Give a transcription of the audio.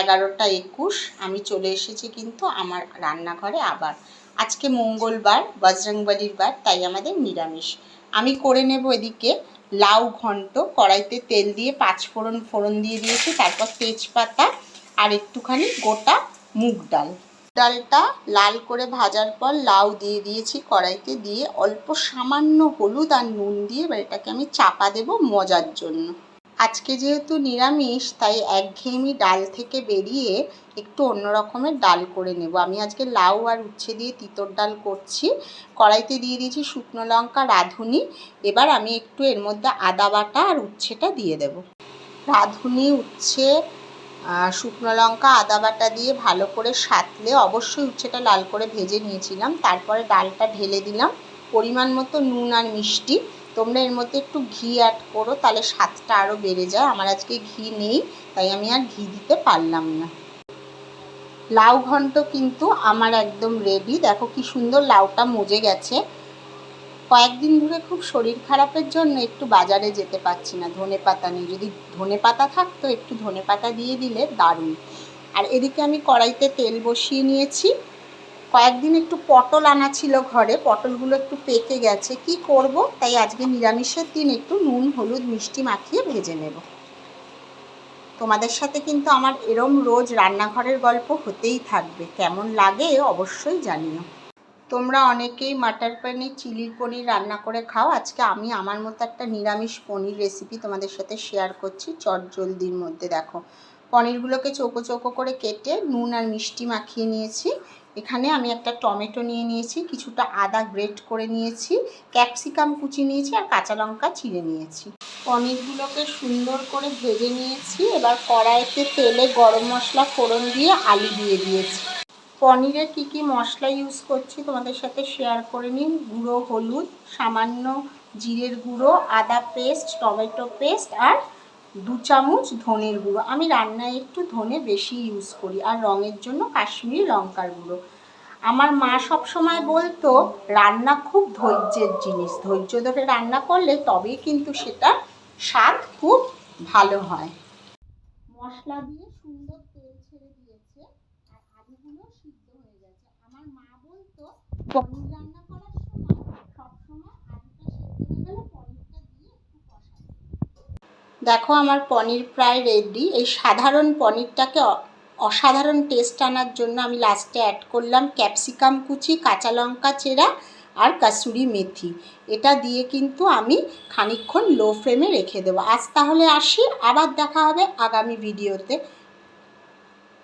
এগারোটা একুশ, আমি চলে এসেছি কিন্তু আমার রান্নাঘরে আবার। আজকে মঙ্গলবার, বজরংবলির বার, তাই আমাদের নিরামিষ। আমি করে নেব এদিকে লাউ ঘন্ট, কড়াইতে তেল দিয়ে পাঁচ ফোড়ন ফোড়ন দিয়ে দিয়েছি, তারপর তেজপাতা আর একটুখানি গোটা মুগ ডাল। ডালটা লাল করে ভাজার পর লাউ দিয়ে দিয়েছি, কড়াইতে দিয়ে অল্প সামান্য হলুদ আর নুন দিয়ে এবার এটাকে আমি চাপা দেব মজার জন্য। আজকে যেহেতু নিরামিষ, তাই একঘেয়েমি ডাল থেকে বেরিয়ে একটু অন্য রকমের ডাল করে নেব। আমি আজকে লাউ আর উচ্ছে দিয়ে তিতর ডাল করছি। কড়াইতে দিয়ে দিয়েছি শুকনো লঙ্কা, রাঁধুনি। এবার আমি একটু এর মধ্যে আদা বাটা আর উচ্ছেটা দিয়ে দেব। রাঁধুনি, উচ্ছে শুকনো লঙ্কা, আদা বাটা দিয়ে ভালো করে সাতলে অবশ্যই উচ্ছেটা লাল করে ভেজে নিয়েছিলাম। তারপরে ডালটা ঢেলে দিলাম। পরিমাণ মতো নুন আর মিষ্টি। তোমরা এর মধ্যে একটু ঘি অ্যাড করো, তাহলে স্বাদটা আরও বেড়ে যায়। আমার আজকে ঘি নেই, তাই আমি আর ঘি দিতে পারলাম না। লাউ ঘন্ট কিন্তু আমার একদম রেডি দেখো কি সুন্দর লাউটা মজে গেছে। কয়েকদিন ধরে খুব শরীর খারাপের জন্য একটু বাজারে যেতে পারছি না, ধনে পাতা নেই যদি ধনে পাতা থাকতো, একটু ধনে পাতা দিয়ে দিলে দারুণ। আর এদিকে আমি কড়াইতে তেল বসিয়ে নিয়েছি। কয়েকদিন একটু পটল আনা ছিল ঘরে, পটলগুলো একটু পেকে গেছে। কি করব? তাই আজকে নিরামিষের দিন একটু নুন, হলুদ, মিষ্টি মাখিয়ে ভেজে নেব। তোমাদের সাথে কিন্তু আমার এরম রোজ রান্নাঘরের গল্প হতেই থাকবে। কেমন লাগে অবশ্যই জানিও। তোমরা অনেকেই মাটার পনির, চিলির পনির রান্না করে খাও। আজকে আমি আমার মতো একটা নিরামিষ পনির রেসিপি তোমাদের সাথে শেয়ার করছি। চট জলদির মধ্যে দেখো। পনিরগুলোকে চৌকো চৌকো করে কেটে নুন আর মিষ্টি মাখিয়ে নিয়েছি। এখানে আমি একটা টমেটো নিয়ে নিয়েছি, কিছুটা আদা গ্রেট করে নিয়েছি, ক্যাপসিকাম কুচি নিয়েছি আর কাঁচা লঙ্কা চিড়ে নিয়েছি। পনিরগুলোকে সুন্দর করে ভেজে নিয়েছি, এবার কড়াইতে তেলে গরম মশলা ফোড়ন দিয়ে আলু দিয়ে দিয়েছি। পনিরে কি কি মশলা ইউজ করছি তোমাদের সাথে শেয়ার করে নিন গুঁড়ো, হলুদ, সামান্য জিরের গুঁড়ো, আদা পেস্ট টমেটো পেস্ট আর দু চামচ ধনের গুঁড়ো। আমি রান্নায় একটু ধনে বেশি ইউজ করি আর রঙের জন্য কাশ্মীরি লঙ্কার গুঁড়ো। আমার মা সব সময় বলতো, রান্না খুব ধৈর্যের জিনিস। ধৈর্য ধরে রান্না করলে তবেই কিন্তু সেটা স্বাদ খুব ভালো হয়। মশলা দিয়ে সুন্দর তেল ছেড়ে দিয়েছে আর আলুগুলো সিদ্ধ হয়ে গেছে। আমার মা বলতো, পনির রান্না করার সময় সবসময় আলুটা সিদ্ধ হয়ে গেলে পনিরটা দিয়ে একটু কষাবে দেখো আমার পনির প্রায় রেডি এই সাধারণ পনিরটাকে অসাধারণ টেস্ট আনার জন্য আমি লাস্টে অ্যাড করলাম ক্যাপসিকাম কুচি, কাঁচা লঙ্কা চেরা আর কাসুরি মেথি। এটা দিয়ে কিন্তু আমি খানিক্ষণ লো ফ্লেমে রেখে দেবো। আজ তাহলে আসি, আবার দেখা হবে আগামী ভিডিওতে